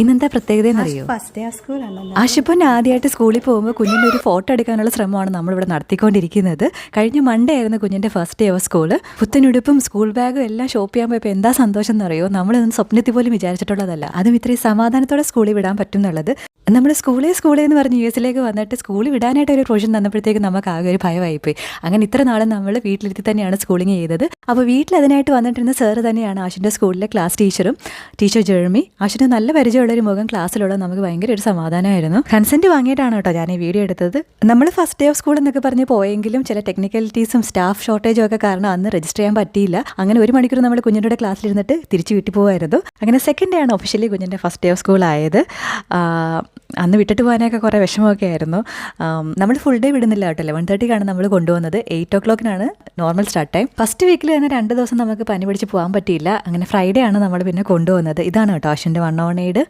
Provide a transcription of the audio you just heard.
ഇന്നെന്താ പ്രത്യേകത എന്നറിയോ ആഷിപ്പൻ ആദ്യമായിട്ട് സ്കൂളിൽ പോകുമ്പോൾ കുഞ്ഞിന്റെ ഒരു ഫോട്ടോ എടുക്കാനുള്ള ശ്രമമാണ് നമ്മളിവിടെ നടത്തിക്കൊണ്ടിരിക്കുന്നത്. കഴിഞ്ഞ മൺഡേ ആയിരുന്നു കുഞ്ഞിന്റെ ഫസ്റ്റ് ഡേ ഓഫ് സ്കൂൾ പുത്തനുടുപ്പും സ്കൂൾ ബാഗും എല്ലാം ഷോപ്പ് ചെയ്യാൻ പോയപ്പോൾ എന്താ സന്തോഷം എന്നറിയോ? നമ്മളൊന്നും സ്വപ്നത്തിൽ പോലും വിചാരിച്ചിട്ടുള്ളതല്ല. അതും ഇത്രയും സമാധാനത്തോടെ സ്കൂളിൽ വിടാൻ പറ്റും എന്നുള്ളത്. നമ്മൾ സ്കൂളിൽ സ്കൂളേ എന്ന് പറഞ്ഞ് യു എസിലേക്ക് വന്നിട്ട് സ്കൂളിൽ വിടാനായിട്ട് ഒരു പ്രൊവിഷൻ തന്നപ്പോഴത്തേക്ക് നമുക്ക് ആകെ ഒരു ഭയമായിപ്പോയി. അങ്ങനെ ഇത്ര നാളും നമ്മൾ വീട്ടിലിരുത്തി തന്നെയാണ് സ്കൂളിങ് ചെയ്തത്. അപ്പോൾ വീട്ടിൽ അതിനായിട്ട് വന്നിട്ടിരുന്ന സാറ് തന്നെയാണ് ആഷിന്റെ സ്കൂളിലെ ക്ലാസ് ടീച്ചറും ടീച്ചർ ജെർമി. ആഷിന് നല്ല പരിചയമുള്ള ഒരു മുഖം ക്ലാസ്സിലുള്ള നമുക്ക് ഭയങ്കര ഒരു സമാധാനമായിരുന്നു. കൺസെന്റ് വാങ്ങിയിട്ടാണ് കേട്ടോ ഞാൻ ഈ വീഡിയോ എടുത്തത്. നമ്മൾ ഫസ്റ്റ് ഡേ ഓഫ് സ്കൂൾ എന്നൊക്കെ പറഞ്ഞ് പോയെങ്കിലും ചില ടെക്നിക്കലിറ്റീസും സ്റ്റാഫ് ഷോർട്ടേജും ഒക്കെ കാരണം അന്ന് രജിസ്റ്റർ ചെയ്യാൻ പറ്റിയില്ല. അങ്ങനെ ഒരു മണിക്കൂർ നമ്മൾ കുഞ്ഞിന്റെ ക്ലാസ്സിലിരുന്നിട്ട് തിരിച്ച് വീട്ടിൽ പോകുമായിരുന്നു അങ്ങനെ സെക്കൻഡ് ഡേ ആണ് ഒഫീഷ്യലി കുഞ്ഞിന്റെ ഫസ്റ്റ് ഡേ ഓഫ് സ്കൂൾ അന്ന് വിട്ടിട്ട് പോകാനൊക്കെ കുറേ വിഷമമൊക്കെ ആയിരുന്നു. നമ്മൾ ഫുൾ ഡേ വിടുന്നില്ല കേട്ടോ ലെവൻ തേർട്ടിക്കാണ് നമ്മൾ കൊണ്ടുവന്നത് എയ്റ്റ് ഓ ക്ലോക്കിനാണ് നോർമൽ സ്റ്റാർട്ട് ടൈം ഫസ്റ്റ് വീക്കിൽ തന്നെ രണ്ട് ദിവസം നമുക്ക് പനി പിടിച്ച് പോകാൻ പറ്റിയില്ല. അങ്ങനെ ഫ്രൈഡേ ആണ് നമ്മൾ പിന്നെ കൊണ്ടുവന്നത് ഇതാണ് കേട്ടോ അശ്വിന്റെ വൺ ഓൺ എയ്ഡ്